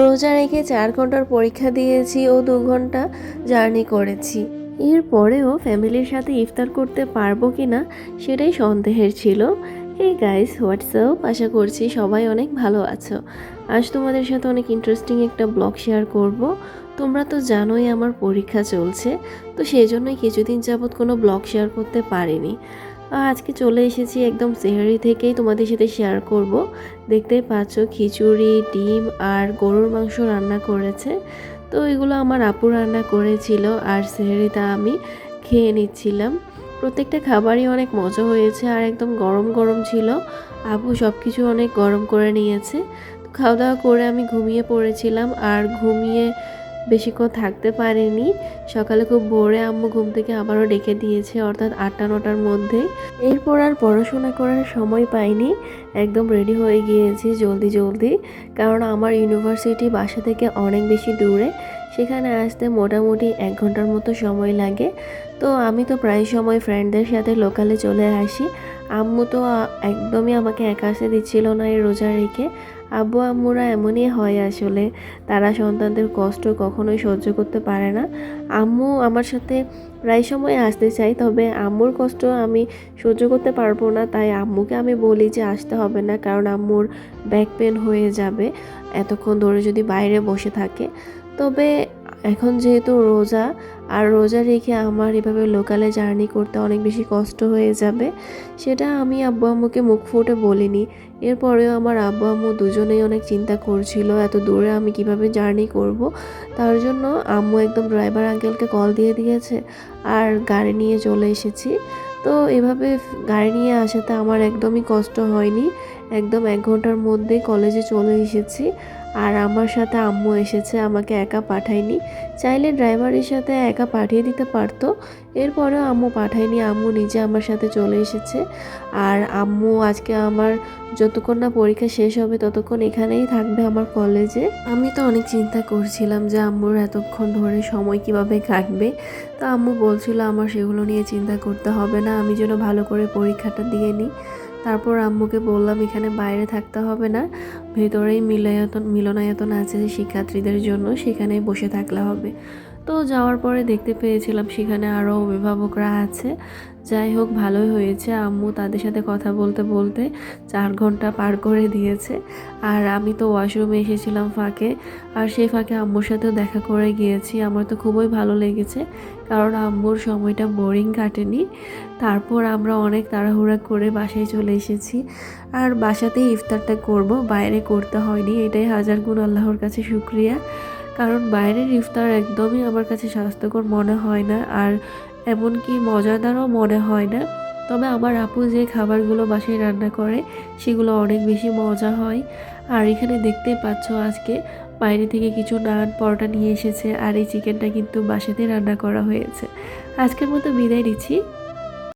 রোজা রেখে চার ঘণ্টার পরীক্ষা দিয়েছি ও দু ঘণ্টা জার্নি করেছি। এরপরেও ফ্যামিলির সাথে ইফতার করতে পারব কি না সেটাই সন্দেহের ছিল। এই গাইস হোয়াটসঅ্যাপ আশা করছি সবাই অনেক ভালো আছো। আজ তোমাদের সাথে অনেক ইন্টারেস্টিং একটা ব্লগ শেয়ার করব। তোমরা তো জানোই আমার পরীক্ষা চলছে, তো সেই জন্যই কিছুদিন যাবৎ কোনো ব্লগ শেয়ার করতে পারিনি। আজকে চলে এসেছি একদম সেহারি থেকেই তোমাদের সাথে শেয়ার করব। দেখতে পাচ্ছ খিচুড়ি, ডিম আর গরুর মাংস রান্না করেছে। তো এগুলো আমার আপু রান্না করেছিল আর সেহারিটা আমি খেয়ে নিচ্ছিলাম। প্রত্যেকটা খাবারই অনেক মজা হয়েছে আর একদম গরম গরম ছিল। আপু সব কিছু অনেক গরম করে নিয়েছে। খাওয়া দাওয়া করে আমি ঘুমিয়ে পড়েছিলাম আর ঘুমিয়ে বেশিক্ষণ থাকতে পারিনি। সকালে খুব ভোরে আম্মু ঘুম থেকে আবারও ডেকে দিয়েছে অর্থাৎ আটটা, নটার মধ্যে। এরপর আর পড়াশোনা করার সময় পাইনি। একদম রেডি হয়ে গিয়েছি জলদি জলদি। কারণ আমার ইউনিভার্সিটি বাসা থেকে অনেক বেশি দূরে। সেখানে আসতে মোটামুটি এক ঘণ্টার মতো সময় লাগে। তো আমি তো প্রায় সময় ফ্রেন্ডদের সাথে লোকালে চলে আসি। আম্মু তো একদমই আমাকে একা আসতে দিচ্ছিল না এই রোজা রেখে। আব্বু, আম্মুরা এমনই হয় আসলে। তারা সন্তানদের কষ্ট কখনোই সহ্য করতে পারে না। আম্মু আমার সাথে প্রায় সময় আসতে চাই তবে আম্মুর কষ্ট আমি সহ্য করতে পারব না। তাই আম্মুকে আমি বলি যে আসতে হবে না, কারণ আম্মুর ব্যাক পেন হয়ে যাবে। এতক্ষণ ধরে যদি বাইরে বসে থাকে। তবে এখন যেহেতু রোজা, আর রোজা রেখে আমার এভাবে লোকালে জার্নি করতে অনেক বেশি কষ্ট হয়ে যাবে, সেটা আমি আব্বু আম্মুকে মুখ ফুটে বলিনি। এরপরেও আমার আব্বু আম্মু দুজনেই অনেক চিন্তা করছিল, এত দূরে আমি কীভাবে জার্নি করব? তার জন্য আম্মু একদম ড্রাইভার আঙ্কেলকে কল দিয়ে দিয়েছে, আর গাড়ি নিয়ে চলে এসেছি। তো এভাবে গাড়ি নিয়ে আসাতে আমার একদমই কষ্ট হয়নি, একদম এক ঘণ্টার মধ্যে কলেজে চলে এসেছি। আর আমার সাথে আম্মু এসেছে, আমাকে একা পাঠায়নি। চাইলে ড্রাইভারের সাথে একা পাঠিয়ে দিতে পারতো। এরপরেও আম্মু পাঠায়নি, আম্মু নিজে আমার সাথে চলে এসেছে। আর আম্মু আজকে আমার যতক্ষণ না পরীক্ষা শেষ হবে, ততক্ষণ এখানেই থাকবে আমার কলেজে আমি তো অনেক চিন্তা করছিলাম যে আম্মুর এতক্ষণ ধরে সময় কীভাবে কাটবে। তো আম্মু বলছিল, আমার সেগুলো নিয়ে চিন্তা করতে হবে না, আমি যেন ভালো করে পরীক্ষাটা দিয়ে নিই। তারপর আম্মুকে বললাম, এখানে বাইরে থাকতে হবে না। ভেতরেই মিলায়তন মিলনায়তন আছে শিক্ষার্থীদের জন্য সেখানে বসে থাকলে হবে। তো যাওয়ার পরে দেখতে পেয়েছিলাম সেখানে আরও অভিভাবকরা আছে। যাই হোক, ভালোই হয়েছে। আম্মু তাদের সাথে কথা বলতে বলতে চার ঘণ্টা পার করে দিয়েছে। আর আমি তো ওয়াশরুমে এসেছিলাম ফাঁকে। আর সেই ফাঁকে আম্মুর সাথেও দেখা করে গিয়েছি। আমার তো খুবই ভালো লেগেছে। কারণ আম্মুর সময়টা বোরিং কাটেনি। তারপর আমরা অনেক তাড়াহুড়া করে বাসায় চলে এসেছি। আর বাসাতেই ইফতারটা করব, বাইরে করতে হয়নি। এটাই হাজার গুণ আল্লাহর কাছে শুক্রিয়া। কারণ বাইরের ইফতার একদমই আমার কাছে স্বাস্থ্যকর মনে হয় না, আর এমনকি মজাদারও মনে হয় না। তবে আমার আপু যে খাবারগুলো বাসায় রান্না করে, সেগুলো অনেক বেশি মজা হয়। আর এখানে দেখতেই পাচ্ছ আজকে বাইরে থেকে কিছু নান, পরোটা নিয়ে এসেছে, আর এই চিকেনটা কিন্তু বাসাতে রান্না করা হয়েছে। আজকের মতো বিদায় নিচ্ছি।